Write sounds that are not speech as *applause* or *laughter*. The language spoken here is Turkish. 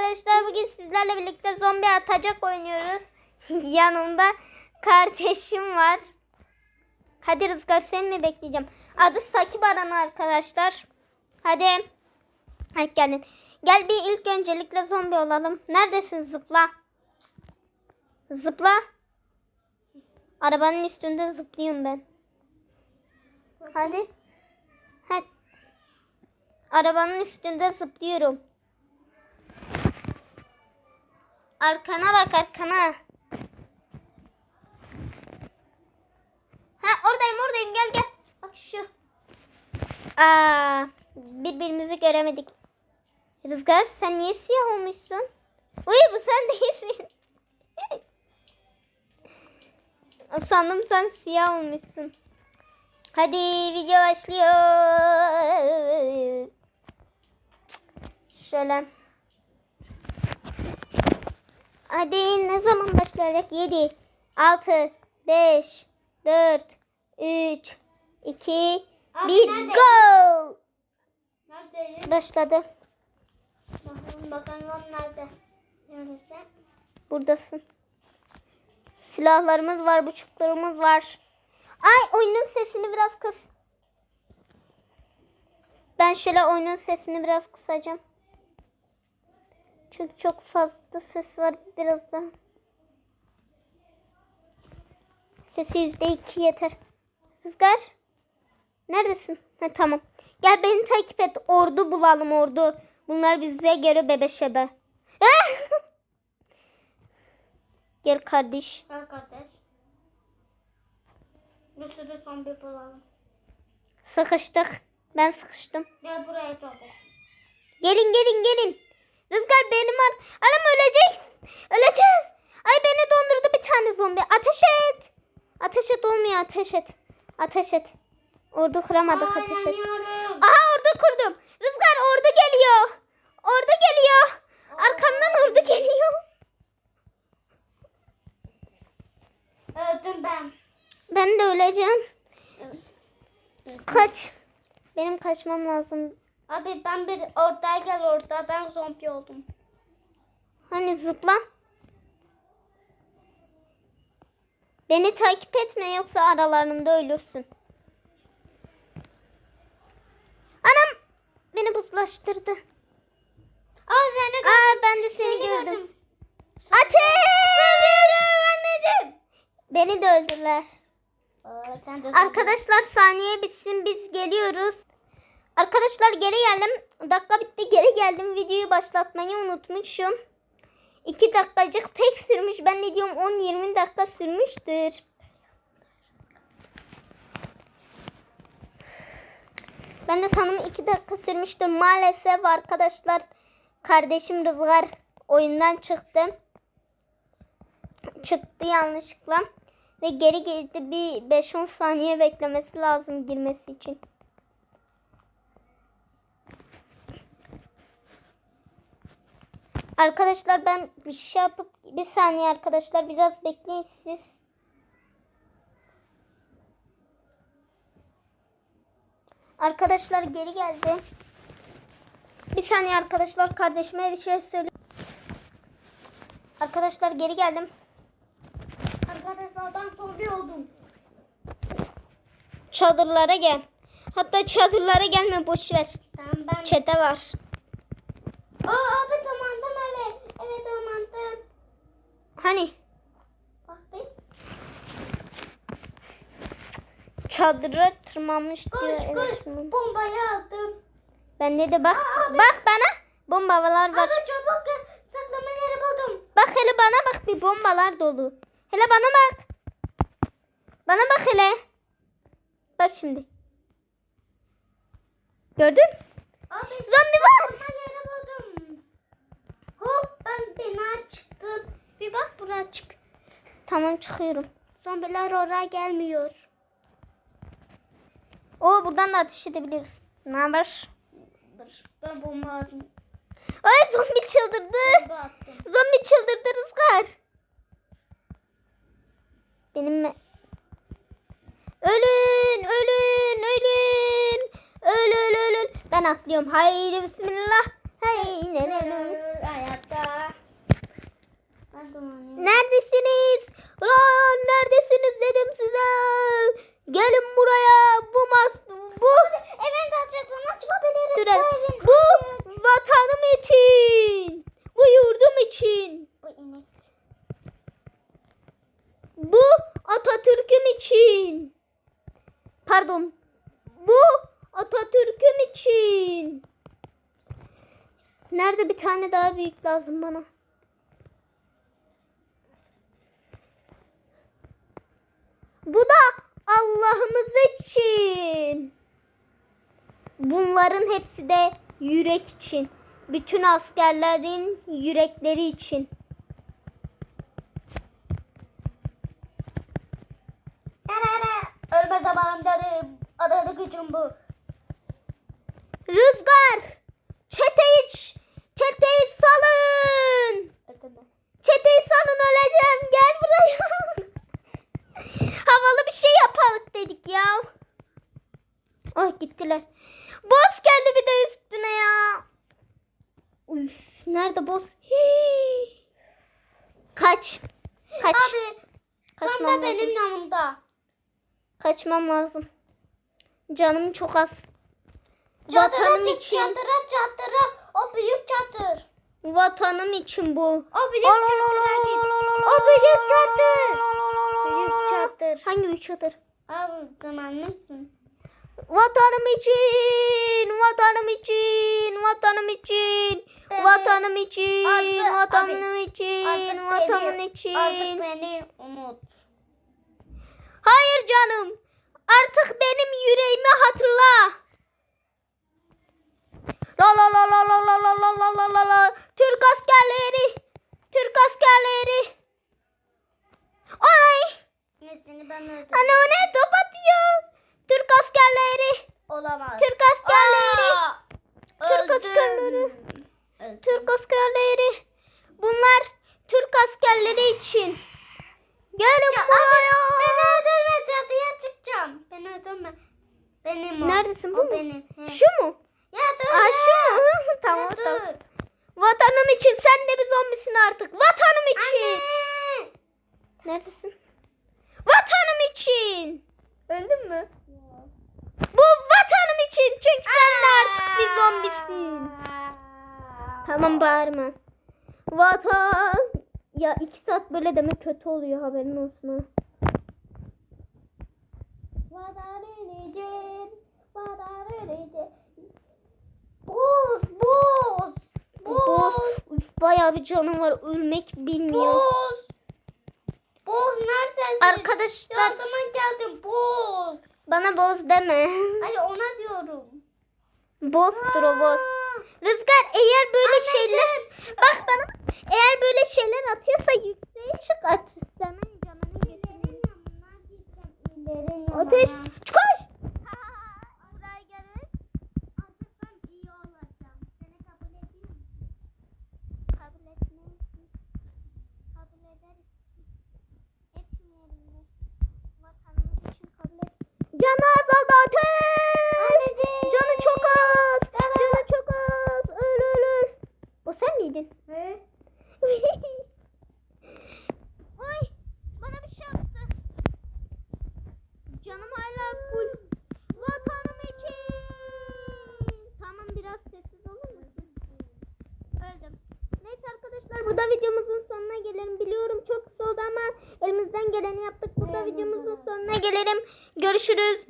arkadaşlar bugün sizlerle birlikte zombi atacak oynuyoruz. *laughs* Yanımda kardeşim var. Hadi Rızgar seni mi bekleyeceğim? Adı Saki Baran arkadaşlar. Hadi. Hadi geldin. Gel bir ilk öncelikle zombi olalım. Neredesin zıpla. Zıpla. Arabanın üstünde zıplıyorum ben. Hadi. Hadi. Arabanın üstünde zıplıyorum. Arkana bak arkana. Ha oradayım oradayım gel gel. Bak şu. Aa, birbirimizi göremedik. Rüzgar sen niye siyah olmuşsun? Uy bu sen *laughs* değilsin. Sandım sen siyah olmuşsun. Hadi video başlıyor. Şöyle. Hadi ne zaman başlayacak? 7, 6, 5, 4, 3, 2, Abi 1, nerede? go! Neredeyim? Başladı. Bakalım bakalım nerede? Neredesin? Buradasın. Silahlarımız var, bıçaklarımız var. Ay oyunun sesini biraz kıs. Ben şöyle oyunun sesini biraz kısacağım. Çünkü çok fazla ses var biraz da. Sesi yüzde iki yeter. Rüzgar. Neredesin? Ha, tamam. Gel beni takip et. Ordu bulalım ordu. Bunlar bize göre bebe şebe. *laughs* Gel kardeş. Gel kardeş. Bir sürü zombi bulalım. Sıkıştık. Ben sıkıştım. Gel buraya zombi. Gelin gelin gelin. Rüzgar benim ar Anam öleceğiz. Öleceğiz. Ay beni dondurdu bir tane zombi. Ateş et. Ateş et olmuyor ateş et. Ateş et. Ordu kuramadık Aa, ateş et. yanıyorum. Aha ordu kurdum. Rüzgar ordu geliyor. Ordu geliyor. Arkamdan ordu geliyor. Öldüm ben. Ben de öleceğim. Kaç. Benim kaçmam lazım. Abi ben bir orada gel orada. Ben zombi oldum. Hani zıpla. Beni takip etme yoksa aralarında ölürsün. Anam beni buzlaştırdı. Aa seni Aa ben de seni, Seni gördüm. gördüm. Ateş! Beni de öldürdüler. Aa, Arkadaşlar saniye bitsin biz geliyoruz. Arkadaşlar geri geldim. Dakika bitti geri geldim. Videoyu başlatmayı unutmuşum. 2 dakikacık tek sürmüş. Ben ne diyorum 10-20 dakika sürmüştür. Ben de sanırım 2 dakika sürmüştür. Maalesef arkadaşlar kardeşim Rızgar oyundan çıktı. Çıktı yanlışlıkla. Ve geri geldi bir 5-10 saniye beklemesi lazım girmesi için. Arkadaşlar ben bir şey yapıp bir saniye arkadaşlar biraz bekleyin siz. Arkadaşlar geri geldi. Bir saniye arkadaşlar kardeşime bir şey söyle. Arkadaşlar geri geldim. Arkadaşlar ben zombi oldum. Çadırlara gel. Hatta çadırlara gelme boş ver. Tamam ben. Çete var. Hani Bak bir. çadıra tırmanmış diyor. Koş Evet, koş. tırman- Bombayı aldım. Ben ne de bak. Aa. Bak bana. Bombalar var. Abi çabuk. Saklama yeri buldum. Bak hele bana bak bir bombalar dolu. Hele bana bak. Bana bak hele. Bak şimdi. Gördün? Abi Zombi var. saklama yeri buldum. Hop ben bina çıktım. Bir bak buraya çık. Tamam çıkıyorum. Zombiler oraya gelmiyor. O buradan da ateş edebiliriz. Ne haber? Ben bomba atayım. Ay zombi çıldırdı. Bomba attım. Zombi çıldırdı Rızgar. Benim mi? Ölün, ölün, ölün. Öl, öl, öl, öl. Ben atlıyorum. Haydi bismillah. Hey ne ne ne. Hayatta. Ben de onu- Neredesiniz? Lan neredesiniz dedim size. Gelin buraya. Bu mas bu Evin parçasına çıkabiliriz. Durun. Bu vatanım için. Bu yurdum için. Bu inek. Bu Atatürk'üm için. Pardon. Bu Atatürk'üm için. Nerede bir tane daha büyük lazım bana? Bu da Allah'ımız için. Bunların hepsi de yürek için. Bütün askerlerin yürekleri için. Ölme zamanım dedim. Adalı gücüm bu. Rüzgar! Çeteyi, çeteyi salın! Çeteyi salın öleceğim gel buraya. *laughs* Havalı bir şey yapalım dedik ya. Oh gittiler. Boss geldi bir de üstüne ya. Üf, nerede boss? Hii. Kaç. Kaç. Abi Kaçmam lazım. benim yanımda. Kaçmam lazım. Canım çok az. Çadıra Vatanım çık için. çadıra çadıra. O büyük çadır. Vatanım için bu. O büyük çadıra git. O büyük çadır. Büyük çadır. Hangi büyük çadır? Abi zaman mısın? Vatanım için, vatanım için, vatanım için, Beni- vatanım için, Artık- vatanım abi, için, vatanım için. Artık beni unut. Hayır canım. Artık benim yüreğimi hatırla. La la la la la la la la la la la la. Türk askerleri. Türk askerleri. Ay. Anne o ne top atıyor. Türk askerleri. Olamaz. Türk askerleri. Aa, Türk öldüm. askerleri. Öldüm. Türk askerleri. Bunlar Türk askerleri için. Gelin Ya, buraya. Beni öldürme çatıya çıkacağım. Beni öldürme. Benim o. Neredesin, bu o mu? Benim. He. Şu mu? Ya dur Aa ya. şu mu? tamam Ya tamam. dur. Vatanım için sen de bir zombisin artık. Vatanım için. Anne. Neredesin? Vatanım için. Öldün mü? Bu vatanım için çünkü sen de artık bir zombisin. Tamam bağırma. Vatan. Ya iki saat böyle demek kötü oluyor haberin olsun ha. Vatan ölecek. Vatan ölecek. Boz, boz. Boz. Boz. Bayağı bir canım var. Ölmek bilmiyor. Boz. Boz neredesin? Arkadaşlar Yardıma geldim. Boz. bana boz deme. Hayır ona diyorum. Bozdur o boz. Rüzgar eğer böyle Anneciğim. şeyler bak bana eğer böyle şeyler atıyorsa yükseğe çık at. Senin canını götüreyim. Ateş koş. Buraya gelin. Artık ben iyi olacağım. Seni kabul ediyor musun? Kabul etmeyiz. Kabul ederiz. Etmeyelim de. Vatanımız için kabul et. Canı azaldı ateş. Canı çok az. Canı çok az. Öl öl öl. O sen miydin? He? Ay bana bir şey yaptı. Canım hala full. Vatanım için. Tamam biraz sessiz olur musun? Öldüm. Neyse arkadaşlar burada videomuzun sonuna gelelim. Biliyorum çok kısa oldu ama elimizden geleni yaptık. Burada videomuzun sonuna gelelim. Görüşürüz.